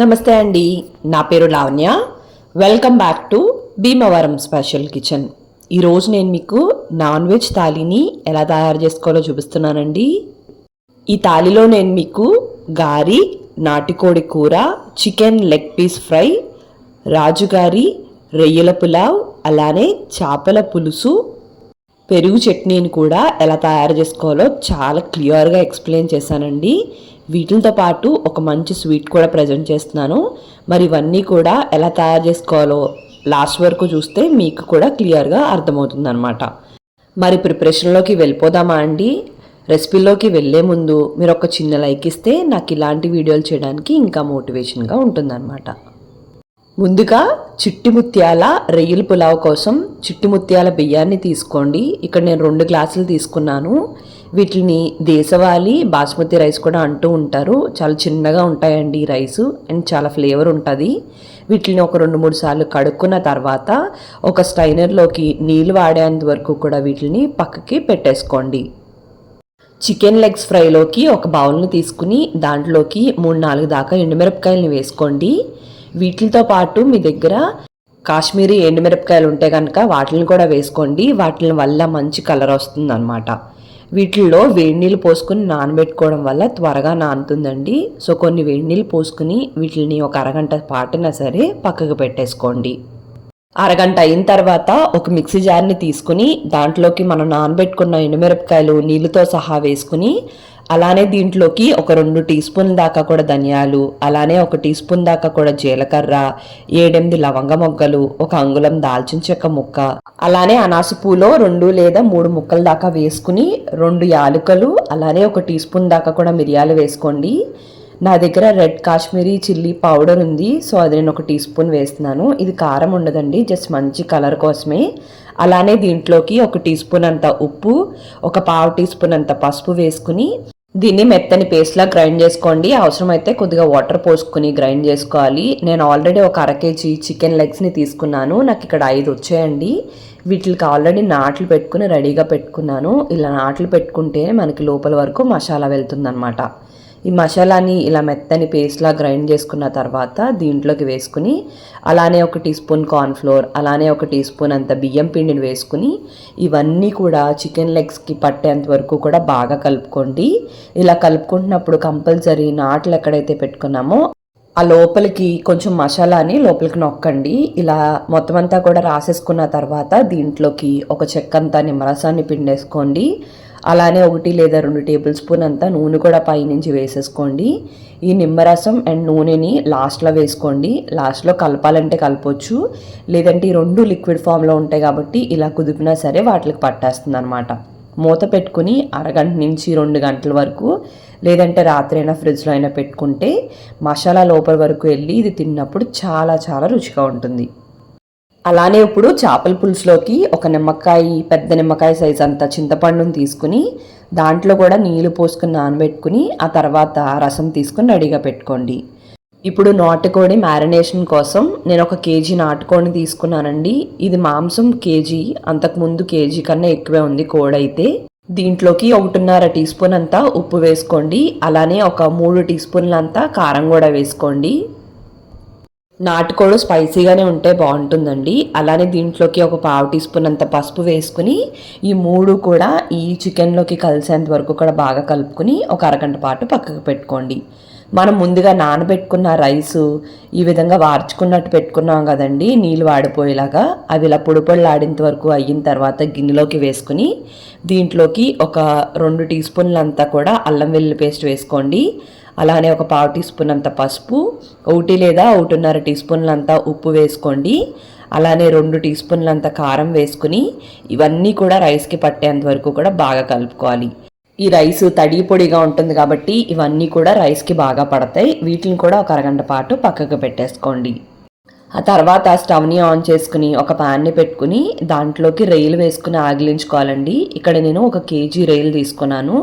నమస్తే అండి. నా పేరు Lavanya. Welcome back to Bhimavaram special kitchen ఈరోజు నేను మీకు నాన్ వెజ్ థాలీని ఎలా తయారు చేసుకోవాలో చూపిస్తున్నానండి. ఈ థాలీలో నేను మీకు గారి నాటుకోడి కూర చికెన్ లెగ్ పీస్ ఫ్రై రాజుగారి రొయ్యల పులావ్ అలానే చేపల పులుసు పెరుగు చట్నీని కూడా ఎలా తయారు చేసుకోవాలో చాలా క్లియర్గా ఎక్స్ప్లెయిన్ చేశానండి. వీటితో పాటు ఒక మంచి స్వీట్ కూడా ప్రజెంట్ చేస్తున్నాను. మరి ఇవన్నీ కూడా ఎలా తయారు చేసుకోవాలో లాస్ట్ వరకు చూస్తే మీకు కూడా క్లియర్గా అర్థమవుతుంది అనమాట మరి ప్రిపరేషన్లోకి వెళ్ళిపోదామా అండి? రెసిపీలోకి వెళ్ళే ముందు మీరు ఒక చిన్న లైక్ ఇస్తే నాకు ఇలాంటి వీడియోలు చేయడానికి ఇంకా మోటివేషన్గా ఉంటుందన్నమాట. ముందుగా చిట్టి ముత్యాల రొయ్యల పులావ్ కోసం చిట్టి ముత్యాల బియ్యాన్ని తీసుకోండి. ఇక్కడ నేను రెండు గ్లాసులు తీసుకున్నాను. వీటిని దేశవాళీ బాస్మతి రైస్ కూడా అంటూ ఉంటారు. చాలా చిన్నగా ఉంటాయండి ఈ రైస్. అండ్ చాలా ఫ్లేవర్ ఉంటుంది. వీటిని ఒక రెండు మూడు సార్లు కడుక్కున్న తర్వాత ఒక స్టైనర్లోకి నీళ్ళు వాడేంత వరకు కూడా వీటిని పక్కకి పెట్టేసుకోండి. చికెన్ లెగ్స్ ఫ్రైలోకి ఒక బౌల్ని తీసుకుని దాంట్లోకి మూడు నాలుగు దాకా ఎండుమిరపకాయలని వేసుకోండి. వీటితో పాటు మీ దగ్గర కాశ్మీరీ ఎండుమిరపకాయలు ఉంటే కనుక వాటిని కూడా వేసుకోండి. వాటి వల్ల మంచి కలర్ వస్తుంది అనమాట వీటిల్లో వేడి నీళ్ళు పోసుకుని నానబెట్టుకోవడం వల్ల త్వరగా నానుతుందండి. సో కొన్ని వేడి నీళ్ళు పోసుకుని వీటిని ఒక అరగంట పాటున సరే పక్కకు పెట్టేసుకోండి. అరగంట అయిన తర్వాత ఒక మిక్సీ జార్ని తీసుకుని దాంట్లోకి మనం నానబెట్టుకున్న ఎండుమిరపకాయలు నీళ్ళతో సహా వేసుకుని అలానే దీంట్లోకి ఒక రెండు టీ స్పూన్ దాకా కూడా ధనియాలు అలానే ఒక టీ స్పూన్ దాకా కూడా జీలకర్ర ఏడెనిమిది లవంగ మొగ్గలు ఒక అంగుళం దాల్చిన చెక్క ముక్క అలానే అనాస పూలో రెండు లేదా మూడు ముక్కల దాకా వేసుకుని రెండు యాలుకలు అలానే ఒక టీ స్పూన్ దాకా కూడా మిరియాలు వేసుకోండి. నా దగ్గర రెడ్ కాశ్మీరీ చిల్లీ పౌడర్ ఉంది సో అది నేను ఒక టీ స్పూన్ వేస్తున్నాను. ఇది కారం ఉండదండి జస్ట్ మంచి కలర్ కోసమే. అలానే దీంట్లోకి ఒక టీ స్పూన్ అంత ఉప్పు ఒక పావు టీ స్పూన్ అంత పసుపు వేసుకుని దీన్ని మెత్తని పేస్ట్లా గ్రైండ్ చేసుకోండి. అవసరమైతే కొద్దిగా వాటర్ పోసుకుని గ్రైండ్ చేసుకోవాలి. నేను ఆల్రెడీ ఒక అర కేజీ చికెన్ లెగ్స్ని తీసుకున్నాను. నాకు ఇక్కడ ఐదు వచ్చాయండి. వీటికి ఆల్రెడీ నాట్లు పెట్టుకుని రెడీగా పెట్టుకున్నాను. ఇలా నాట్లు పెట్టుకుంటే మనకి లోపల వరకు మసాలా వెళ్తుందనమాట ఈ మసాలాని ఇలా మెత్తని పేస్ట్లా గ్రైండ్ చేసుకున్న తర్వాత దీంట్లోకి వేసుకుని అలానే ఒక టీ స్పూన్ కార్న్ఫ్లోర్ అలానే ఒక టీ స్పూన్ అంత బియ్యం పిండిని వేసుకుని ఇవన్నీ కూడా చికెన్ లెగ్స్కి పట్టేంత వరకు కూడా బాగా కలుపుకోండి. ఇలా కలుపుకుంటున్నప్పుడు కంపల్సరీ నాట్లు ఎక్కడైతే పెట్టుకున్నామో ఆ లోపలికి కొంచెం మసాలాని లోపలికి నొక్కండి. ఇలా మొత్తం అంతా కూడా రాసేసుకున్న తర్వాత దీంట్లోకి ఒక చెక్కంతా నిమ్మరసాన్ని పిండేసుకోండి. అలానే ఒకటి లేదా రెండు టేబుల్ స్పూన్ అంతా నూనె కూడా పైనుంచి వేసేసుకోండి. ఈ నిమ్మరసం అండ్ నూనెని లాస్ట్లో వేసుకోండి. లాస్ట్లో కలపాలంటే కలపొచ్చు. లేదంటే ఈ రెండు లిక్విడ్ ఫామ్లో ఉంటాయి కాబట్టి ఇలా కుదిపినా సరే వాటికి పట్టేస్తుంది అనమాట మూత పెట్టుకుని అరగంట నుంచి రెండు గంటల వరకు లేదంటే రాత్రి అయినా ఫ్రిడ్జ్లో అయినా పెట్టుకుంటే మసాలా లోపల వరకు వెళ్ళి ఇది తిన్నప్పుడు చాలా చాలా రుచిగా ఉంటుంది. అలానే ఇప్పుడు చేపల పులుసులోకి ఒక నిమ్మకాయ పెద్ద నిమ్మకాయ సైజ్ అంత చింతపండుని తీసుకుని దాంట్లో కూడా నీళ్ళు పోసుకుని నానబెట్టుకుని ఆ తర్వాత రసం తీసుకుని రెడీగా పెట్టుకోండి. ఇప్పుడు నాటుకోడి మ్యారినేషన్ కోసం నేను ఒక కేజీ నాటుకోడిని తీసుకున్నానండి. ఇది మాంసం కేజీ అంతకుముందు కేజీ కన్నా ఎక్కువే ఉంది కోడైతే. దీంట్లోకి ఒకటిన్నర టీ స్పూన్ అంతా ఉప్పు వేసుకోండి. అలానే ఒక మూడు టీ స్పూన్లంతా కారం కూడా వేసుకోండి. నాటుకోడు స్పైసీగానే ఉంటే బాగుంటుందండి. అలానే దీంట్లోకి ఒక పావు టీ స్పూన్ అంత పసుపు వేసుకుని ఈ మూడు కూడా ఈ చికెన్లోకి కలిసేంత వరకు కూడా బాగా కలుపుకుని ఒక అరగంట పాటు పక్కకు పెట్టుకోండి. మనం ముందుగా నానబెట్టుకున్న రైసు ఈ విధంగా వార్చుకున్నట్టు పెట్టుకున్నాం కదండి నీళ్ళు వాడిపోయేలాగా. అవి ఇలా పొడి పొడిలాడేంత వరకు అయిన తర్వాత గిన్నెలోకి వేసుకుని దీంట్లోకి ఒక రెండు టీ స్పూన్లంతా కూడా అల్లం వెల్లుల్లి పేస్ట్ వేసుకోండి. అలానే ఒక పావు టీ స్పూన్ అంత పసుపు ఒకటి లేదా ఒకటిన్నర టీ స్పూన్లంతా ఉప్పు వేసుకోండి. అలానే రెండు టీ స్పూన్లంత కారం వేసుకుని ఇవన్నీ కూడా రైస్కి పట్టేంత వరకు కూడా బాగా కలుపుకోవాలి. ఈ రైస్ తడి పొడిగా ఉంటుంది కాబట్టి ఇవన్నీ కూడా రైస్కి బాగా పడతాయి. వీటిని కూడా ఒక అరగంట పాటు పక్కకు పెట్టేసుకోండి. ఆ తర్వాత స్టవ్ని ఆన్ చేసుకుని ఒక ప్యాన్ని పెట్టుకుని దాంట్లోకి రైలు వేసుకుని ఆగిలించుకోవాలండి. ఇక్కడ నేను ఒక కేజీ రైలు తీసుకున్నాను.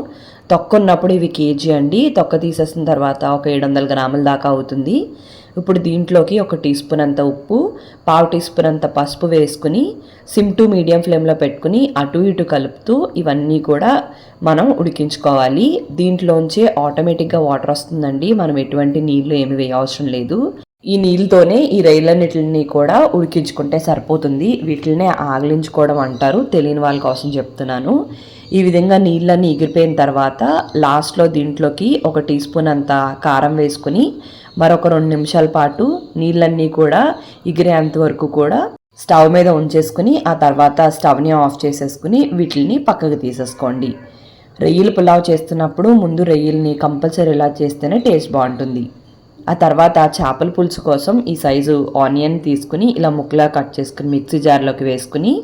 తొక్క ఉన్నప్పుడు ఇవి కేజీ అండి. తొక్క తీసేసిన తర్వాత ఒక ఏడు వందల గ్రాముల దాకా అవుతుంది. ఇప్పుడు దీంట్లోకి ఒక టీ స్పూన్ అంత ఉప్పు పావు టీ స్పూన్ అంత పసుపు వేసుకుని సిమ్ టు మీడియం ఫ్లేమ్లో పెట్టుకుని అటు ఇటు కలుపుతూ ఇవన్నీ కూడా మనం ఉడికించుకోవాలి. దీంట్లోంచే ఆటోమేటిక్గా వాటర్ వస్తుందండి. మనం ఎటువంటి నీళ్ళు ఏమి వేయవసరం లేదు. ఈ నీళ్ళతోనే ఈ రైళ్ళన్నిటిని కూడా ఉడికించుకుంటే సరిపోతుంది. వీటిల్నే ఆగలించుకోవడం అంటారు. తెలియని వాళ్ళ కోసం చెప్తున్నాను. ఈ విధంగా నీళ్ళన్నీ ఎగిరిపోయిన తర్వాత లాస్ట్లో దీంట్లోకి ఒక టీ స్పూన్ అంత కారం వేసుకుని మరొక రెండు నిమిషాల పాటు నీళ్ళన్నీ కూడా ఎగిరేంత వరకు కూడా స్టవ్ మీద ఉంచేసుకుని ఆ తర్వాత స్టవ్ని ఆఫ్ చేసేసుకుని వీటిని పక్కకు తీసేసుకోండి. రొయ్యలు పులావ్ చేస్తున్నప్పుడు ముందు రొయ్యల్ని కంపల్సరీ ఇలా చేస్తేనే టేస్ట్ బాగుంటుంది. ఆ తర్వాత చేపల పులుసు కోసం ఈ సైజు ఆనియన్ తీసుకుని ఇలా ముక్కలా కట్ చేసుకుని మిక్సీ జార్లోకి వేసుకుని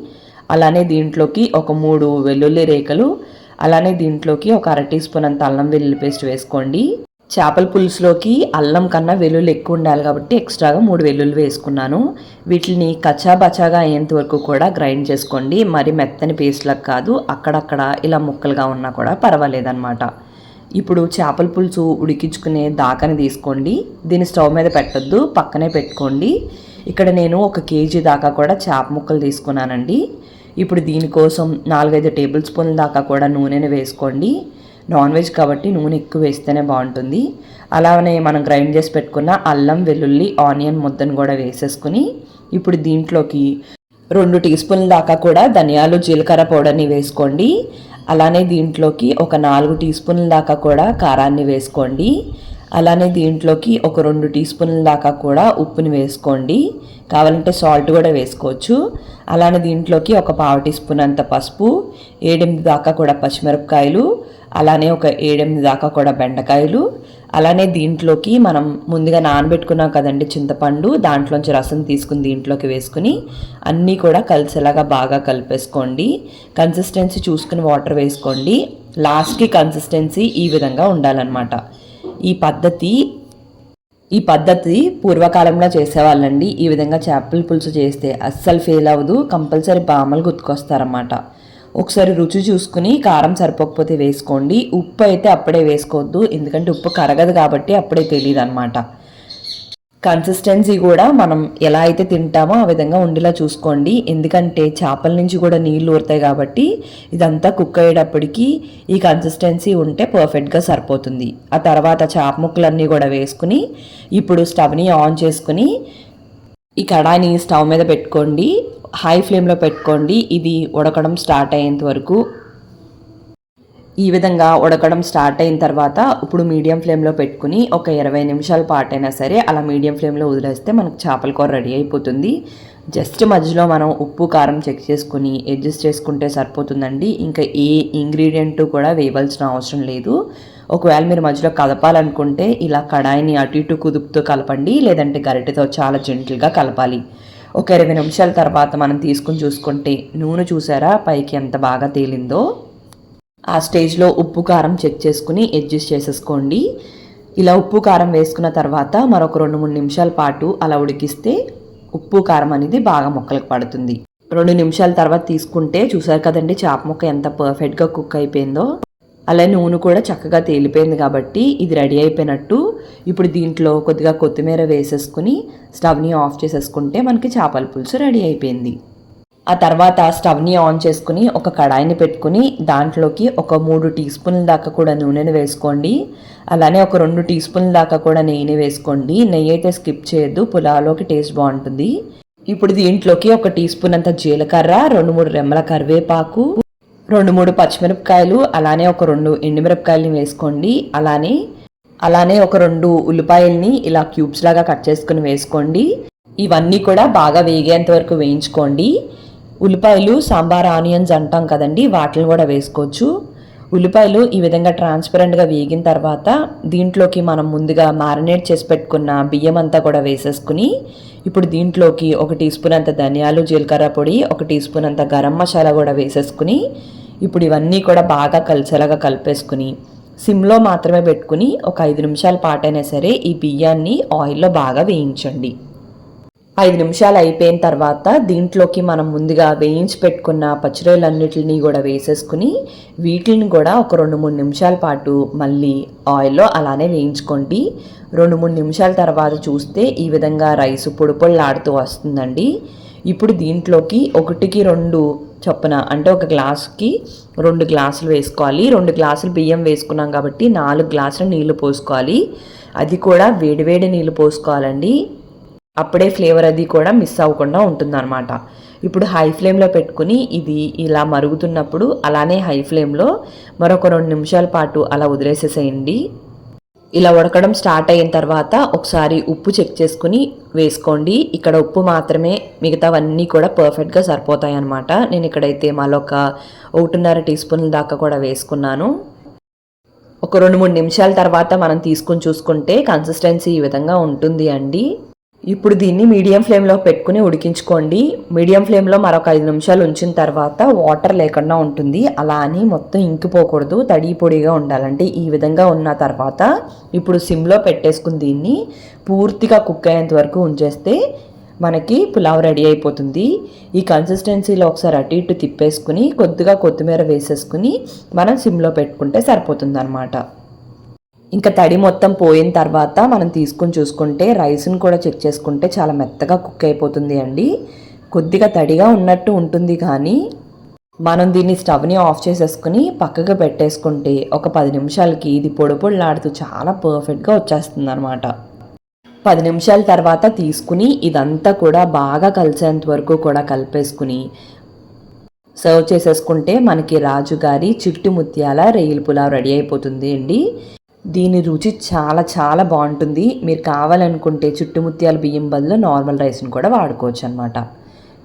అలానే దీంట్లోకి ఒక మూడు వెల్లుల్లి రేఖలు అలానే దీంట్లోకి ఒక అర టీ స్పూన్ అంత అల్లం వెల్లుల్లి పేస్ట్ వేసుకోండి. చేపల పులుసులోకి అల్లం కన్నా వెల్లుల్లి ఎక్కువ ఉండాలి కాబట్టి ఎక్స్ట్రాగా మూడు వెల్లుల్లి వేసుకున్నాను. వీటిని కచ్చా బచాగా అయ్యేంత వరకు కూడా గ్రైండ్ చేసుకోండి. మరి మెత్తని పేస్ట్లకు కాదు అక్కడక్కడ ఇలా ముక్కలుగా ఉన్నా కూడా పర్వాలేదన్నమాట. ఇప్పుడు చేపల పులుసు ఉడికించుకునే దాకాని తీసుకోండి. దీన్ని స్టవ్ మీద పెట్టొద్దు పక్కనే పెట్టుకోండి. ఇక్కడ నేను ఒక కేజీ దాకా కూడా చేప ముక్కలు తీసుకున్నానండి. ఇప్పుడు దీనికోసం నాలుగైదు టేబుల్ స్పూన్ల దాకా కూడా నూనెని వేసుకోండి. నాన్ వెజ్ కాబట్టి నూనె ఎక్కువ వేస్తేనే బాగుంటుంది. అలానే మనం గ్రైండ్ చేసి పెట్టుకున్న అల్లం వెల్లుల్లి ఆనియన్ ముద్దను కూడా వేసేసుకుని ఇప్పుడు దీంట్లోకి రెండు టీ స్పూన్ల దాకా కూడా ధనియాలు జీలకర్ర పౌడర్ని వేసుకోండి. అలానే దీంట్లోకి ఒక నాలుగు టీ స్పూన్ల దాకా కూడా కారాన్ని వేసుకోండి. అలానే దీంట్లోకి ఒక రెండు టీ స్పూన్ల దాకా కూడా ఉప్పుని వేసుకోండి. కావాలంటే సాల్ట్ కూడా వేసుకోవచ్చు. అలానే దీంట్లోకి ఒక పావు టీ స్పూన్ అంత పసుపు ఏడెనిమిది దాకా కూడా పచ్చిమిరపకాయలు అలానే ఒక ఏడెనిమిది దాకా కూడా బెండకాయలు. అలానే దీంట్లోకి మనం ముందుగా నానబెట్టుకున్నాం కదండి చింతపండు దాంట్లోంచి రసం తీసుకుని దీంట్లోకి వేసుకుని అన్నీ కూడా కలిసేలాగా బాగా కలిపేసుకోండి. కన్సిస్టెన్సీ చూసుకుని వాటర్ వేసుకోండి. లాస్ట్కి కన్సిస్టెన్సీ ఈ విధంగా ఉండాలన్నమాట. ఈ పద్ధతి ఈ పద్ధతి పూర్వకాలంలో చేసేవాళ్ళండి. ఈ విధంగా చేపల పులుసు చేస్తే అస్సలు ఫెయిల్ అవ్వదు. కంపల్సరీ బామలు గుర్తుకొస్తారన్నమాట ఒకసారి రుచి చూసుకుని కారం సరిపోకపోతే వేసుకోండి. ఉప్పు అయితే అప్పుడే వేసుకోవద్దు. ఎందుకంటే ఉప్పు కరగదు కాబట్టి అప్పుడే తెలియదు అనమాట కన్సిస్టెన్సీ కూడా మనం ఎలా అయితే తింటామో ఆ విధంగా ఉండేలా చూసుకోండి. ఎందుకంటే చేపల నుంచి కూడా నీళ్ళు ఊరుతాయి కాబట్టి ఇదంతా కుక్ అయ్యేటప్పటికి ఈ కన్సిస్టెన్సీ ఉంటే పర్ఫెక్ట్గా సరిపోతుంది. ఆ తర్వాత చేప ముక్కలన్నీ కూడా వేసుకుని ఇప్పుడు స్టవ్ని ఆన్ చేసుకుని ఈ కడాయిని స్టవ్ మీద పెట్టుకోండి. హై ఫ్లేమ్లో పెట్టుకోండి. ఇది ఉడకడం స్టార్ట్ అయ్యేంత వరకు ఈ విధంగా ఉడకడం స్టార్ట్ అయిన తర్వాత ఇప్పుడు మీడియం ఫ్లేమ్లో పెట్టుకుని ఒక ఇరవై నిమిషాల పాటైనా సరే అలా మీడియం ఫ్లేమ్లో వదిలేస్తే మనకు చేపల కూర రెడీ అయిపోతుంది. జస్ట్ మధ్యలో మనం ఉప్పు కారం చెక్ చేసుకుని అడ్జస్ట్ చేసుకుంటే సరిపోతుందండి. ఇంకా ఏ ఇంగ్రీడియంట్ కూడా వేయవలసిన అవసరం లేదు. ఒకవేళ మీరు మధ్యలో కలపాలనుకుంటే ఇలా కడాయిని అటు ఇటు కుదుపుతూ కలపండి లేదంటే గరిటెతో చాలా జెంటిల్గా కలపాలి. ఒక ఇరవై నిమిషాల తర్వాత మనం తీసుకుని చూసుకుంటే నూనె చూసారా? పైకి ఎంత బాగా తేలిందో. ఆ స్టేజ్లో ఉప్పు కారం చెక్ చేసుకుని అడ్జస్ట్ చేసేసుకోండి. ఇలా ఉప్పు కారం వేసుకున్న తర్వాత మరొక రెండు మూడు నిమిషాల పాటు అలా ఉడికిస్తే ఉప్పు కారం అనేది బాగా మొక్కలకు పడుతుంది. రెండు నిమిషాల తర్వాత తీసుకుంటే చూసారు కదండి చేప ముక్క ఎంత పర్ఫెక్ట్గా కుక్ అయిపోయిందో. అలా నూనె కూడా చక్కగా తేలిపోయింది కాబట్టి ఇది రెడీ అయిపోయినట్టు. ఇప్పుడు దీంట్లో కొద్దిగా కొత్తిమీర వేసేసుకుని స్టవ్ని ఆఫ్ చేసేసుకుంటే మనకి చేపల పులుసు రెడీ అయిపోయింది. ఆ తర్వాత స్టవ్ని ఆన్ చేసుకుని ఒక కడాయిని పెట్టుకుని దాంట్లోకి ఒక మూడు టీ స్పూన్ల దాకా కూడా నూనెను వేసుకోండి. అలానే ఒక రెండు టీ స్పూన్ల దాకా కూడా నెయ్యిని వేసుకోండి. నెయ్యి అయితే స్కిప్ చేయొద్దు పులావ్లోకి టేస్ట్ బాగుంటుంది. ఇప్పుడు దీంట్లోకి ఒక టీ స్పూన్ అంత జీలకర్ర రెండు మూడు రెమ్మల కరివేపాకు రెండు మూడు పచ్చిమిరపకాయలు అలానే ఒక రెండు ఎండుమిరపకాయలని వేసుకోండి. అలానే అలానే ఒక రెండు ఉల్లిపాయల్ని ఇలా క్యూబ్స్ లాగా కట్ చేసుకుని వేసుకోండి. ఇవన్నీ కూడా బాగా వేగేంత వరకు వేయించుకోండి. ఉల్లిపాయలు సాంబార్ ఆనియన్స్ అంటాం కదండి వాటిని కూడా వేసుకోవచ్చు. ఉల్లిపాయలు ఈ విధంగా ట్రాన్స్పరెంట్గా వేగిన తర్వాత దీంట్లోకి మనం ముందుగా మ్యారినేట్ చేసి పెట్టుకున్న బియ్యం అంతా కూడా వేసేసుకుని ఇప్పుడు దీంట్లోకి ఒక టీ స్పూన్ అంత ధనియాలు జీలకర్ర పొడి ఒక టీ స్పూన్ అంత గరం మసాలా కూడా వేసేసుకుని ఇప్పుడు ఇవన్నీ కూడా బాగా కలిసేలాగా కలిపేసుకుని సిమ్లో మాత్రమే పెట్టుకుని ఒక ఐదు నిమిషాల పాటైనా సరే ఈ బియ్యాన్ని ఆయిల్లో బాగా వేయించండి. ఐదు నిమిషాలు అయిపోయిన తర్వాత దీంట్లోకి మనం ముందుగా వేయించి పెట్టుకున్న పచ్చిరొయ్యలన్నిటిని కూడా వేసేసుకుని వీటిని కూడా ఒక రెండు మూడు నిమిషాల పాటు మళ్ళీ ఆయిల్లో అలానే వేయించుకోండి. రెండు మూడు నిమిషాల తర్వాత చూస్తే ఈ విధంగా రైస్ పొడి పొడిలాడుతూ వస్తుందండి. ఇప్పుడు దీంట్లోకి ఒకటికి రెండు చొప్పున అంటే ఒక గ్లాస్కి రెండు గ్లాసులు వేసుకోవాలి. రెండు గ్లాసులు బియ్యం వేసుకున్నాం కాబట్టి నాలుగు గ్లాసులు నీళ్ళు పోసుకోవాలి. అది కూడా వేడివేడి నీళ్ళు పోసుకోవాలండి. అప్పుడే ఫ్లేవర్ అది కూడా మిస్ అవ్వకుండా ఉంటుందన్నమాట. ఇప్పుడు హై ఫ్లేమ్లో పెట్టుకుని ఇది ఇలా మరుగుతున్నప్పుడు అలానే హై ఫ్లేమ్లో మరొక రెండు నిమిషాల పాటు అలా వదిలేసేసేయండి. ఇలా ఉడకడం స్టార్ట్ అయిన తర్వాత ఒకసారి ఉప్పు చెక్ చేసుకుని వేసుకోండి. ఇక్కడ ఉప్పు మాత్రమే మిగతావన్నీ కూడా పర్ఫెక్ట్గా సరిపోతాయి అన్నమాట నేను ఇక్కడైతే మళ్ళొక ఒకటిన్నర టీ స్పూన్ల దాకా కూడా వేసుకున్నాను. ఒక రెండు మూడు నిమిషాల తర్వాత మనం తీసుకుని చూసుకుంటే కన్సిస్టెన్సీ ఈ విధంగా ఉంటుంది అండి. ఇప్పుడు దీన్ని మీడియం ఫ్లేమ్లో పెట్టుకుని ఉడికించుకోండి. మీడియం ఫ్లేమ్లో మరొక ఐదు నిమిషాలు ఉంచిన తర్వాత వాటర్ లేకుండా ఉంటుంది. అలా అని మొత్తం ఇంకిపోకూడదు. తడి పొడిగా ఉండాలంటే ఈ విధంగా ఉన్న తర్వాత ఇప్పుడు సిమ్లో పెట్టేసుకుని దీన్ని పూర్తిగా కుక్ అయ్యేంత వరకు ఉంచేస్తే మనకి పులావ్ రెడీ అయిపోతుంది. ఈ కన్సిస్టెన్సీలో ఒకసారి అటు ఇటు తిప్పేసుకుని కొద్దిగా కొత్తిమీర వేసేసుకుని మనం సిమ్లో పెట్టుకుంటే సరిపోతుంది అనమాట ఇంకా తడి మొత్తం పోయిన తర్వాత మనం తీసుకుని చూసుకుంటే రైస్ని కూడా చెక్ చేసుకుంటే చాలా మెత్తగా కుక్ అయిపోతుంది అండి. కొద్దిగా తడిగా ఉన్నట్టు ఉంటుంది కానీ మనం దీన్ని స్టవ్ని ఆఫ్ చేసేసుకుని పక్కకు పెట్టేసుకుంటే ఒక పది నిమిషాలకి ఇది పొడి పొడిలాడుతూ చాలా పర్ఫెక్ట్గా వచ్చేస్తుంది అనమాట పది నిమిషాల తర్వాత తీసుకుని ఇదంతా కూడా బాగా కలిసేంత వరకు కూడా కలిపేసుకుని సర్వ్ చేసేసుకుంటే మనకి రాజుగారి చిట్టు ముత్యాల రొయ్యల పులావ్ రెడీ అయిపోతుంది అండి. దీని రుచి చాలా చాలా బాగుంటుంది. మీరు కావాలనుకుంటే చుట్టుముత్యాల బియ్యం బదులు నార్మల్ రైస్ని కూడా వాడుకోవచ్చు అనమాట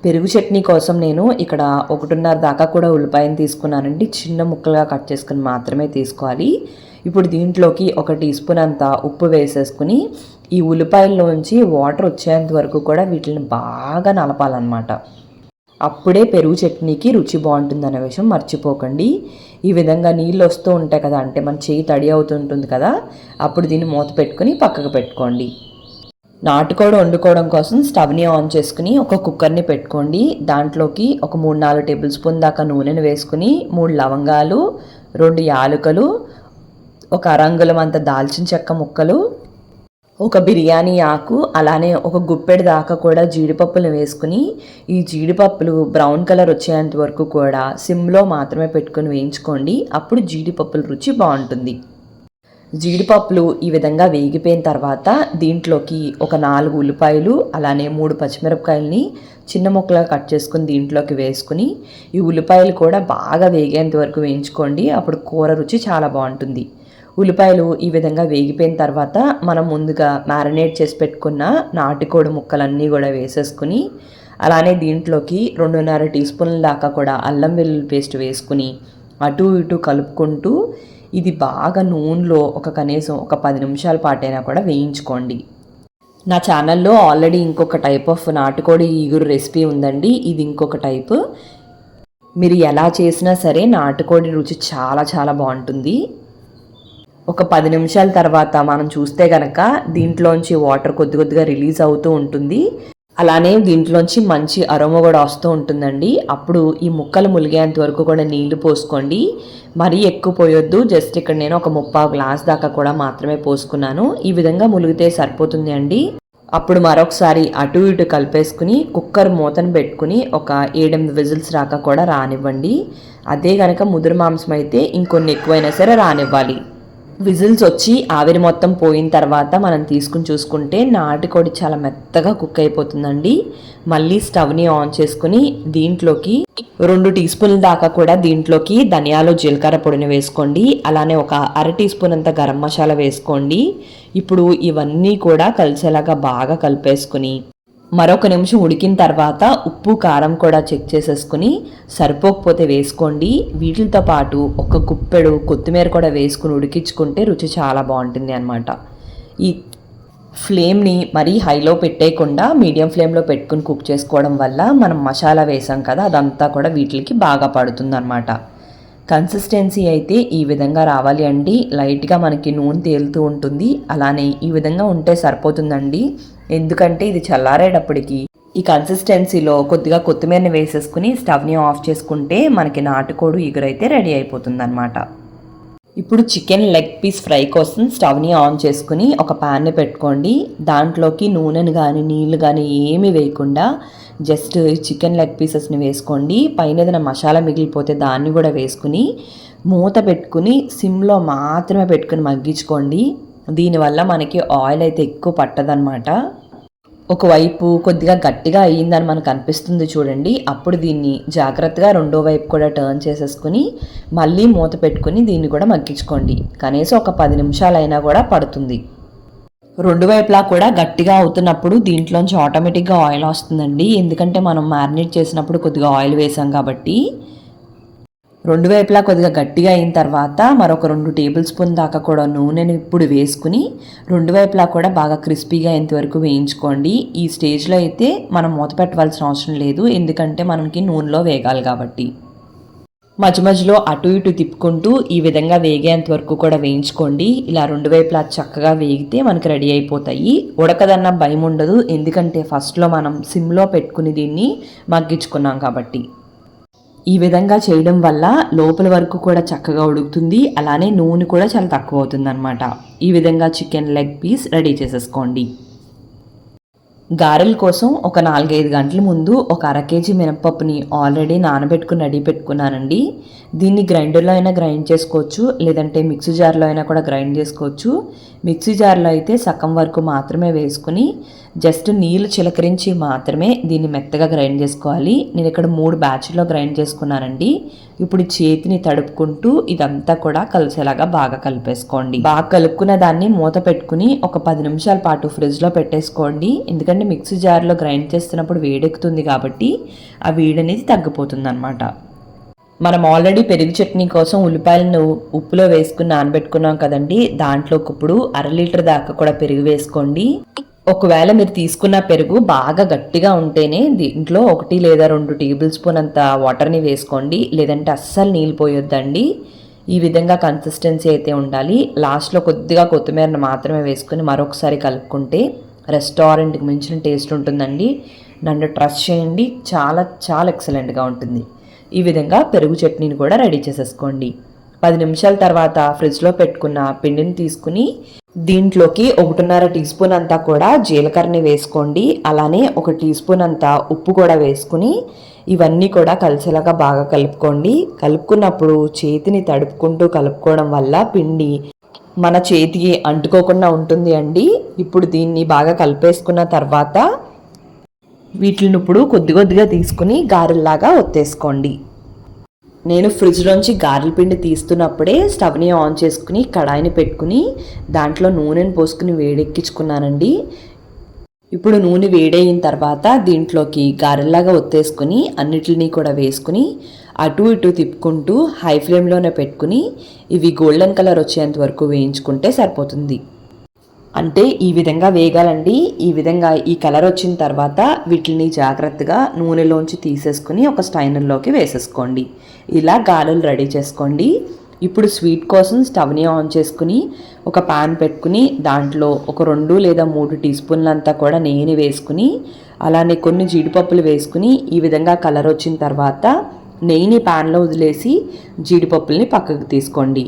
పెరుగు చట్నీ కోసం నేను ఇక్కడ ఒకటిన్నర దాకా కూడా ఉల్లిపాయను తీసుకున్నానండి. చిన్న ముక్కలుగా కట్ చేసుకుని మాత్రమే తీసుకోవాలి. ఇప్పుడు దీంట్లోకి ఒక టీ స్పూన్ అంత ఉప్పు వేసేసుకుని ఈ ఉల్లిపాయల్లోంచి వాటర్ వచ్చేంత వరకు కూడా వీటిని బాగా నలపాలన్నమాట. అప్పుడే పెరుగు చట్నీకి రుచి బాగుంటుంది విషయం మర్చిపోకండి. ఈ విధంగా నీళ్ళు వస్తూ ఉంటాయి కదా అంటే మన చేయి తడి అవుతుంటుంది కదా అప్పుడు దీన్ని మూత పెట్టుకుని పక్కకు పెట్టుకోండి. నాటుకోడి వండుకోవడం కోసం స్టవ్ని ఆన్ చేసుకుని ఒక కుక్కర్ని పెట్టుకోండి. దాంట్లోకి ఒక మూడు నాలుగు టేబుల్ స్పూన్ దాకా నూనెను వేసుకుని మూడు లవంగాలు రెండు యాలుకలు ఒక అరంగులం అంత దాల్చిన చెక్క ముక్కలు ఒక బిర్యానీ ఆకు అలానే ఒక గుప్పెడు దాకా కూడా జీడిపప్పులు వేసుకుని ఈ జీడిపప్పులు బ్రౌన్ కలర్ వచ్చేంత వరకు కూడా సిమ్లో మాత్రమే పెట్టుకుని వేయించుకోండి. అప్పుడు జీడిపప్పుల రుచి బాగుంటుంది. జీడిపప్పులు ఈ విధంగా వేగిపోయిన తర్వాత దీంట్లోకి ఒక నాలుగు ఉల్లిపాయలు అలానే మూడు పచ్చిమిరపకాయలని చిన్న ముక్కలుగా కట్ చేసుకుని దీంట్లోకి వేసుకుని ఈ ఉల్లిపాయలు కూడా బాగా వేగేంత వరకు వేయించుకోండి. అప్పుడు కూర రుచి చాలా బాగుంటుంది. ఉల్లిపాయలు ఈ విధంగా వేగిపోయిన తర్వాత మనం ముందుగా మ్యారినేట్ చేసి పెట్టుకున్న నాటుకోడి ముక్కలన్నీ కూడా వేసేసుకుని అలానే దీంట్లోకి రెండున్నర టీ స్పూన్ల దాకా కూడా అల్లం వెల్లుల్లి పేస్ట్ వేసుకుని అటు ఇటు కలుపుకుంటూ ఇది బాగా నూనెలో ఒక కనీసం ఒక పది నిమిషాల పాటైనా కూడా వేయించుకోండి. నా ఛానల్లో ఆల్రెడీ ఇంకొక టైప్ ఆఫ్ నాటుకోడి ఈగురు రెసిపీ ఉందండి. ఇది ఇంకొక టైప్. మీరు ఎలా చేసినా సరే నాటుకోడి రుచి చాలా చాలా బాగుంటుంది. ఒక పది నిమిషాల తర్వాత మనం చూస్తే కనుక దీంట్లోంచి వాటర్ కొద్ది కొద్దిగా రిలీజ్ అవుతూ ఉంటుంది. అలానే దీంట్లోంచి మంచి అరోమ కూడా వస్తూ ఉంటుందండి. అప్పుడు ఈ ముక్కలు ములిగేంత వరకు కూడా నీళ్ళు పోసుకోండి. మరీ ఎక్కువ పోయొద్దు. జస్ట్ ఇక్కడ నేను ఒక ముప్పా గ్లాస్ దాకా కూడా మాత్రమే పోసుకున్నాను. ఈ విధంగా ములిగితే సరిపోతుంది అండి. అప్పుడు మరొకసారి అటు ఇటు కలిపేసుకుని కుక్కర్ మూతను పెట్టుకుని ఒక ఏడెనిమిది విజిల్స్ రాక కూడా రానివ్వండి. అదే కనుక ముదురు మాంసం అయితే ఇంకొన్ని ఎక్కువైనా సరే రానివ్వాలి. విజిల్స్ వచ్చి ఆవిరి మొత్తం పోయిన తర్వాత మనం తీసుకుని చూసుకుంటే నాటుకోడి చాలా మెత్తగా కుక్ అయిపోతుందండి. మళ్ళీ స్టవ్ని ఆన్ చేసుకుని దీంట్లోకి రెండు టీ స్పూన్ల దాకా కూడా దీంట్లోకి ధనియాలు జీలకర్ర పొడిని వేసుకోండి. అలానే ఒక అర టీ స్పూన్ అంత గరం మసాలా వేసుకోండి. ఇప్పుడు ఇవన్నీ కూడా కలిసేలాగా బాగా కలిపేసుకుని మరొక నిమిషం ఉడికిన తర్వాత ఉప్పు కారం కూడా చెక్ చేసేసుకుని సరిపోకపోతే వేసుకోండి. వీటితో పాటు ఒక గుప్పెడు కొత్తిమీర కూడా వేసుకుని ఉడికించుకుంటే రుచి చాలా బాగుంటుంది అనమాట ఈ ఫ్లేమ్ని మరీ హైలో పెట్టేయకుండా మీడియం ఫ్లేమ్లో పెట్టుకుని కుక్ చేసుకోవడం వల్ల మనం మసాలా వేసాం కదా అదంతా కూడా వీటికి బాగా పడుతుంది అనమాట కన్సిస్టెన్సీ అయితే ఈ విధంగా రావాలి అండి. లైట్గా మనకి నూనె తేలుతూ ఉంటుంది. అలానే ఈ విధంగా ఉంటే సరిపోతుందండి. ఎందుకంటే ఇది చల్లారేటప్పటికి ఈ కన్సిస్టెన్సీలో కొద్దిగా కొత్తిమీరని వేసేసుకుని స్టవ్ని ఆఫ్ చేసుకుంటే మనకి నాటుకోడు ఎగురైతే రెడీ అయిపోతుందన్నమాట. ఇప్పుడు చికెన్ లెగ్ పీస్ ఫ్రై కోసం స్టవ్ని ఆన్ చేసుకుని ఒక ప్యాన్ని పెట్టుకోండి. దాంట్లోకి నూనెను కానీ నీళ్ళు కానీ ఏమీ వేయకుండా జస్ట్ చికెన్ లెగ్ పీసెస్ని వేసుకోండి. పైన ఏదైనా మసాలా మిగిలిపోతే దాన్ని కూడా వేసుకుని మూత పెట్టుకుని సిమ్లో మాత్రమే పెట్టుకుని మగ్గించుకోండి. దీనివల్ల మనకి ఆయిల్ అయితే ఎక్కువ పట్టదనమాట ఒకవైపు కొద్దిగా గట్టిగా అయ్యిందని మనకు అనిపిస్తుంది చూడండి. అప్పుడు దీన్ని జాగ్రత్తగా రెండో వైపు కూడా టర్న్ చేసేసుకుని మళ్ళీ మూత పెట్టుకుని దీన్ని కూడా మగ్గించుకోండి. కనీసం ఒక పది నిమిషాలైనా కూడా పడుతుంది. రెండు వైపులా కూడా గట్టిగా అవుతున్నప్పుడు దీంట్లోంచి ఆటోమేటిక్గా ఆయిల్ వస్తుందండి. ఎందుకంటే మనం మ్యారినేట్ చేసినప్పుడు కొద్దిగా ఆయిల్ వేసాం కాబట్టి. రెండు వైపులా కొద్దిగా గట్టిగా అయిన తర్వాత మరొక రెండు టేబుల్ స్పూన్ దాకా కూడా నూనెని ఇప్పుడు వేసుకుని రెండు వైపులా కూడా బాగా క్రిస్పీగా అయ్యేంతవరకు వేయించుకోండి. ఈ స్టేజ్లో అయితే మనం మూత పెట్టవలసిన అవసరం లేదు. ఎందుకంటే మనకి నూనెలో వేగాలి కాబట్టి. మధ్య మధ్యలో అటు ఇటు తిప్పుకుంటూ ఈ విధంగా వేగేంత వరకు కూడా వేయించుకోండి. ఇలా రెండు వైపులా చక్కగా వేగితే మనకి రెడీ అయిపోతాయి. ఉడకదన్న భయం ఉండదు. ఎందుకంటే ఫస్ట్లో మనం సిమ్లో పెట్టుకుని దీన్ని మగ్గించుకున్నాం కాబట్టి. ఈ విధంగా చేయడం వల్ల లోపల వరకు కూడా చక్కగా ఉడుకుతుంది. అలానే నూనె కూడా చాలా తక్కువ అవుతుంది అనమాట ఈ విధంగా చికెన్ లెగ్ పీస్ రెడీ చేసేసుకోండి. గారెల కోసం ఒక నాలుగైదు గంటల ముందు ఒక అర కేజీ మినపప్పుని ఆల్రెడీ నానబెట్టుకుని రెడీ పెట్టుకున్నానండి. దీన్ని గ్రైండర్లో అయినా గ్రైండ్ చేసుకోవచ్చు లేదంటే మిక్సీ జార్లో అయినా కూడా గ్రైండ్ చేసుకోవచ్చు. మిక్సీ జార్లో అయితే సగం వరకు మాత్రమే వేసుకుని జస్ట్ నీళ్ళు చిలకరించి మాత్రమే దీన్ని మెత్తగా గ్రైండ్ చేసుకోవాలి. నేను ఇక్కడ మూడు బ్యాచ్లో గ్రైండ్ చేసుకున్నానండి. ఇప్పుడు చేతిని తడుపుకుంటూ ఇదంతా కూడా కలిసేలాగా బాగా కలిపేసుకోండి. బాగా కలుపుకున్న దాన్ని మూత పెట్టుకుని ఒక పది నిమిషాల పాటు ఫ్రిడ్జ్లో పెట్టేసుకోండి. ఎందుకంటే మిక్సీ జార్లో గ్రైండ్ చేస్తున్నప్పుడు వేడెక్కుతుంది కాబట్టి ఆ వేడి అనేది తగ్గిపోతుంది అనమాట మనం ఆల్రెడీ పెరుగు చట్నీ కోసం ఉల్లిపాయలను ఉప్పులో వేసుకుని నానబెట్టుకున్నాం కదండి. దాంట్లోకి ఇప్పుడు అర లీటర్ దాకా కూడా పెరుగు వేసుకోండి. ఒకవేళ మీరు తీసుకున్న పెరుగు బాగా గట్టిగా ఉంటేనే దీంట్లో ఒకటి లేదా రెండు టేబుల్ స్పూన్ అంత వాటర్ని వేసుకోండి. లేదంటే అస్సలు నీళ్ళు పోయొద్దండి. ఈ విధంగా కన్సిస్టెన్సీ అయితే ఉండాలి. లాస్ట్లో కొద్దిగా కొత్తిమీరను మాత్రమే వేసుకుని మరొకసారి కలుపుకుంటే రెస్టారెంట్కి మించిన టేస్ట్ ఉంటుందండి. నన్ను ట్రస్ట్ చేయండి. చాలా చాలా ఎక్సలెంట్గా ఉంటుంది. ఈ విధంగా పెరుగు చట్నీని కూడా రెడీ చేసేసుకోండి. పది నిమిషాల తర్వాత ఫ్రిడ్జ్లో పెట్టుకున్న పిండిని తీసుకుని దీంట్లోకి ఒకటిన్నర టీ స్పూన్ అంతా కూడా జీలకర్రని వేసుకోండి. అలానే ఒక టీ స్పూన్ అంతా ఉప్పు కూడా వేసుకుని ఇవన్నీ కూడా కలిసేలాగా బాగా కలుపుకోండి. కలుపుకున్నప్పుడు చేతిని తడుపుకుంటూ కలుపుకోవడం వల్ల పిండి మన చేతికి అంటుకోకుండా ఉంటుంది అండి. ఇప్పుడు దీన్ని బాగా కలిపేసుకున్న తర్వాత వీటిని ఇప్పుడు కొద్ది కొద్దిగా తీసుకుని గారెల్లాగా ఒత్తేసుకోండి. నేను ఫ్రిడ్జ్లోంచి గారెల పిండి తీస్తున్నప్పుడే స్టవ్ని ఆన్ చేసుకుని కడాయిని పెట్టుకుని దాంట్లో నూనెను పోసుకుని వేడెక్కించుకున్నానండి. ఇప్పుడు నూనె వేడైన తర్వాత దీంట్లోకి గారెల్లాగా ఒత్తేసుకుని అన్నిటిని కూడా వేసుకుని అటు ఇటు తిప్పుకుంటూ హై ఫ్లేమ్లోనే పెట్టుకుని ఇవి గోల్డెన్ కలర్ వచ్చేంత వరకు వేయించుకుంటే సరిపోతుంది. అంటే ఈ విధంగా వేగాలండి. ఈ విధంగా ఈ కలర్ వచ్చిన తర్వాత వీటిని జాగ్రత్తగా నూనెలోంచి తీసేసుకుని ఒక స్టైనర్లోకి వేసేసుకోండి. ఇలా గాలులు రెడీ చేసుకోండి. ఇప్పుడు స్వీట్ కోసం స్టవ్ని ఆన్ చేసుకుని ఒక పాన్ పెట్టుకుని దాంట్లో ఒక రెండు లేదా మూడు టీ స్పూన్లంతా కూడా నెయ్యిని వేసుకుని అలానే కొన్ని జీడిపప్పులు వేసుకుని ఈ విధంగా కలర్ వచ్చిన తర్వాత నెయ్యిని పాన్లో వదిలేసి జీడిపప్పుల్ని పక్కకు తీసుకోండి.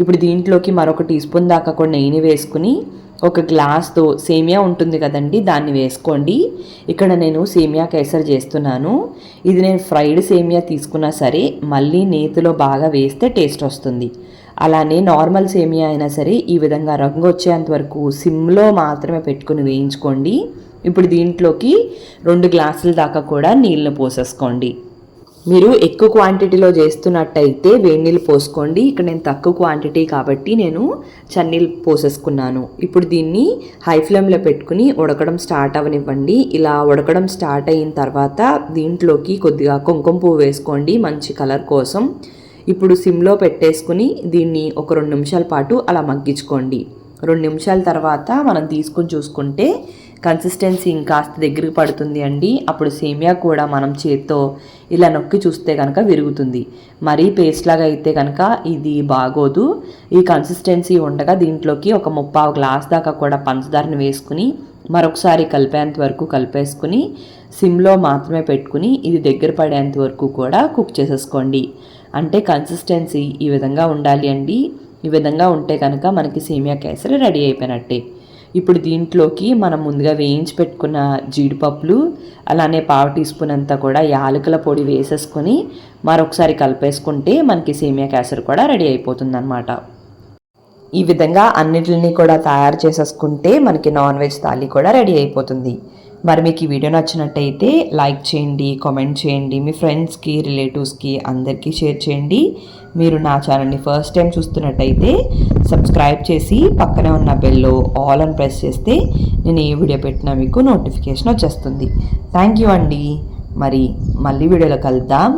ఇప్పుడు దీంట్లోకి మరొక టీ స్పూన్ దాకా కూడా నెయ్యిని వేసుకుని ఒక గ్లాస్తో సేమియా ఉంటుంది కదండి దాన్ని వేసుకోండి. ఇక్కడ నేను సేమియా కేసర్ చేస్తున్నాను. ఇది నేను ఫ్రైడ్ సేమియా తీసుకున్నా సరే మళ్ళీ నేతిలో బాగా వేస్తే టేస్ట్ వస్తుంది. అలానే నార్మల్ సేమియా అయినా సరే ఈ విధంగా రంగు వచ్చేంత వరకు సిమ్లో మాత్రమే పెట్టుకుని వేయించుకోండి. ఇప్పుడు దీంట్లోకి రెండు గ్లాసుల దాకా కూడా నీళ్ళని పోసేసుకోండి. మీరు ఎక్కువ క్వాంటిటీలో చేస్తున్నట్టయితే వేడి నీళ్ళు పోసుకోండి. ఇక్కడ నేను తక్కువ క్వాంటిటీ కాబట్టి నేను చన్నీళ్ళు పోసేసుకున్నాను. ఇప్పుడు దీన్ని హై ఫ్లేమ్లో పెట్టుకుని ఉడకడం స్టార్ట్ అవనివ్వండి. ఇలా ఉడకడం స్టార్ట్ అయిన తర్వాత దీంట్లోకి కొద్దిగా కుంకుమ పువ్వు వేసుకోండి మంచి కలర్ కోసం. ఇప్పుడు సిమ్లో పెట్టేసుకుని దీన్ని ఒక రెండు నిమిషాల పాటు అలా మగ్గించుకోండి. రెండు నిమిషాల తర్వాత మనం తీసుకుని చూసుకుంటే కన్సిస్టెన్సీ ఇంకాస్త దగ్గరికి పడుతుంది అండి. అప్పుడు సేమియా కూడా మనం చేత్తో ఇలా నొక్కి చూస్తే కనుక విరుగుతుంది. మరీ పేస్ట్ లాగా అయితే కనుక ఇది బాగోదు. ఈ కన్సిస్టెన్సీ ఉండగా దీంట్లోకి ఒక ముప్పావు గ్లాస్ దాకా కూడా పంచదారని వేసుకుని మరొకసారి కలిపేంత వరకు కలిపేసుకుని సిమ్లో మాత్రమే పెట్టుకుని ఇది దగ్గర పడేంత వరకు కూడా కుక్ చేసేసుకోండి. అంటే కన్సిస్టెన్సీ ఈ విధంగా ఉండాలి అండి. ఈ విధంగా ఉంటే కనుక మనకి సేమియా కేసరి రెడీ అయిపోయినట్టే. ఇప్పుడు దీంట్లోకి మనం ముందుగా వేయించి పెట్టుకున్న జీడిపప్పులు అలానే పావు టీ స్పూన్ అంతా కూడా యాలకుల పొడి వేసేసుకొని మరొకసారి కలిపేసుకుంటే మనకి సేమియా కేసరి కూడా రెడీ అయిపోతుంది ఈ విధంగా అన్నిటిని కూడా తయారు చేసేసుకుంటే మనకి నాన్ వెజ్ థాలీ కూడా రెడీ అయిపోతుంది. మరి మీకు ఈ వీడియో నచ్చినట్టయితే లైక్ చేయండి కామెంట్ చేయండి మీ ఫ్రెండ్స్కి రిలేటివ్స్కి అందరికీ షేర్ చేయండి. మీరు నా ఛానల్ని ఫస్ట్ టైం చూస్తున్నట్టయితే సబ్స్క్రైబ్ చేసి పక్కనే ఉన్న బెల్లో ఆల్ అని ప్రెస్ చేస్తే నేను ఏ వీడియో పెట్టినా మీకు నోటిఫికేషన్ వచ్చేస్తుంది. థ్యాంక్ యూ అండి. మరి మళ్ళీ వీడియోలో కలుద్దాం.